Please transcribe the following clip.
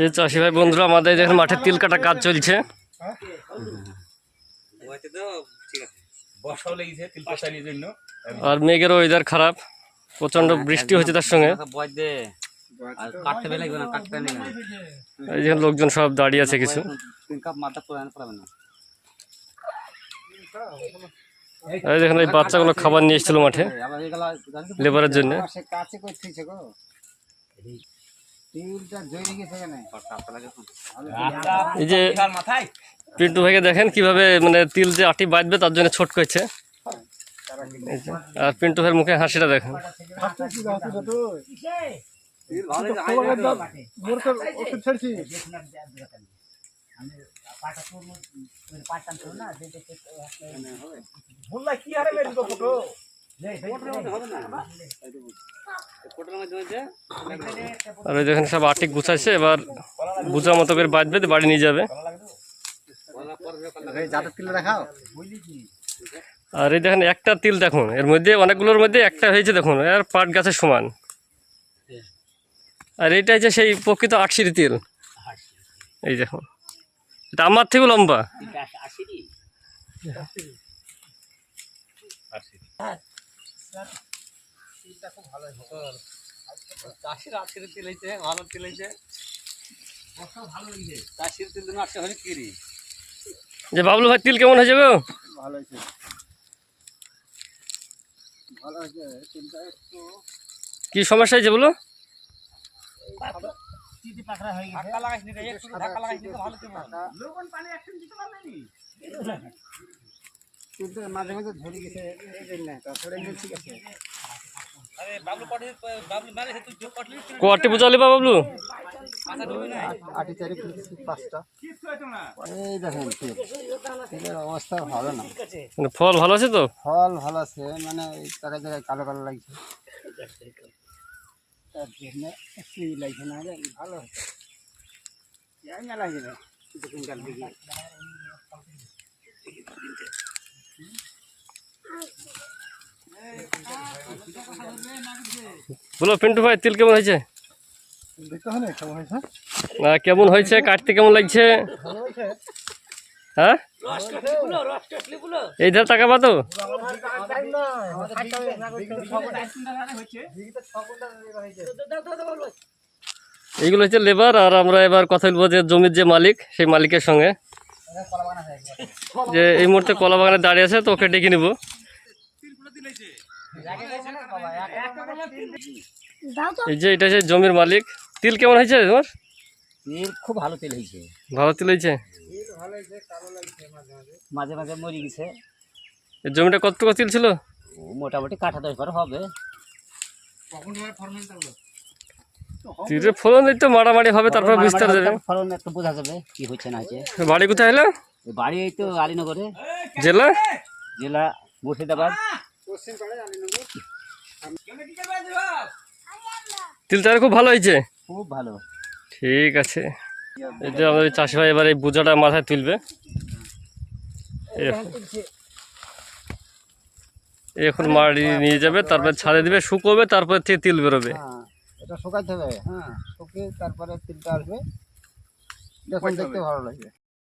যে চাষি ভাই, বন্ধুরা, আমাদের দেখেন মাঠে তিল কাটা কাজ চলছে। আর মেঘের ওয়েদার খারাপ প্রচণ্ড বৃষ্টি হচ্ছে তার সঙ্গে। লোকজন সব দাঁড়িয়ে আছে কিছু। এই দেখেন এই বাচ্চাগুলো খাবার নিয়ে এসেছিল মাঠে লেবারের জন্য। এই যে পিন্টু ভাইকে দেখেন কীভাবে মানে তিল যে আটি বাঁধবে তার জন্য ছোট করছে। আর পিন্টু ভাইয়ের মুখে হাসিটা দেখেন। কি দিবো ফটো? আর ওই দেখেন সব আটি গুছাইছে এবার বুঝা মতো করে বাঁধবে দিয়ে বাড়ি নিয়ে যাবে। জাতের তিল দেখাও। আর এই দেখেন একটা তিল দেখুন এর মধ্যে অনেকগুলোর মধ্যে একটা হয়েছে দেখুন আর পাট গাছের সমান। আর এইটা হচ্ছে সেই প্রকৃত আটশিরি তিল। এই দেখুন এটা আমার থেকেও লম্বা। চাষির আজকের তেল হয়েছে ভালো তেল হয়েছে চাষির তেল দিন আজকে হলে কিরি যে বাবলু ভাই তিল কেমন হয়ে যাবে? ভালো হয়েছে ভালো হয়েছে তিলটা একটু কি সমস্যা হয়েছে বলো? মাঝে মাঝে ধরে গেছে ঠিক আছে। কোয়ারটি বুঝালি বা বাবলু আটি চারি পাঁচটা। এই দেখেন তিল অবস্থা ভালো না। মানে ফল ভালো আছে তো? ফল ভালো আছে মানে জায়গায় কালো কালো লাগছে। তার জন্য একটু লাগছে না ভালো লাগছে না দিকে। বলো, পিন্টু ভাই, তিল কেমন হয়েছে? কেমন হয়েছে? কাটতে কেমন লাগছে? হ্যাঁ? এই ধার এইগুলো হচ্ছে লেবার আর আমরা এবার কথা বলব যে জমির যে মালিক, সেই মালিকের সঙ্গে। যে এই মুহূর্তে কলা বাগানে দাঁড়িয়ে আছে, তো ওকে ডেকে নিব। এই যে এটা হচ্ছে জমির মালিক। তিল কেমন হয়েছে তোমার? তেল খুব ভালো তেল হয়েছে। ভালো তিল হয়েছে? মাঝে মাঝে মরে গেছে। জমিটা কতটুকু তিল ছিল? মোটামুটি কাঠা দশ বার হবে। তিলের ফলন এই তো মারামারি হবে তারপর বিস্তার যাবে ফলন একটু বোঝা যাবে কি হচ্ছে না হচ্ছে। বাড়ি কোথায় হলো বাড়ি এই তো আলীনগরে। জেলা? জেলা মুর্শিদাবাদ। তার খুব ভালো হয়েছে? খুব ভালো। ঠিক আছে। এই যে আমাদের চাষি ভাই এবার এই বোঝাটা মাথায় তুলবে। এখন মাড়ি নিয়ে যাবে তারপরে ছাড়ে দিবে শুকোবে তারপর থেকে তিল বেরোবে। হ্যাঁ এটা শুকাইতে হবে। হ্যাঁ শুকিয়ে তারপরে তিলটা আসবে। দেখুন দেখতে ভালো লাগবে।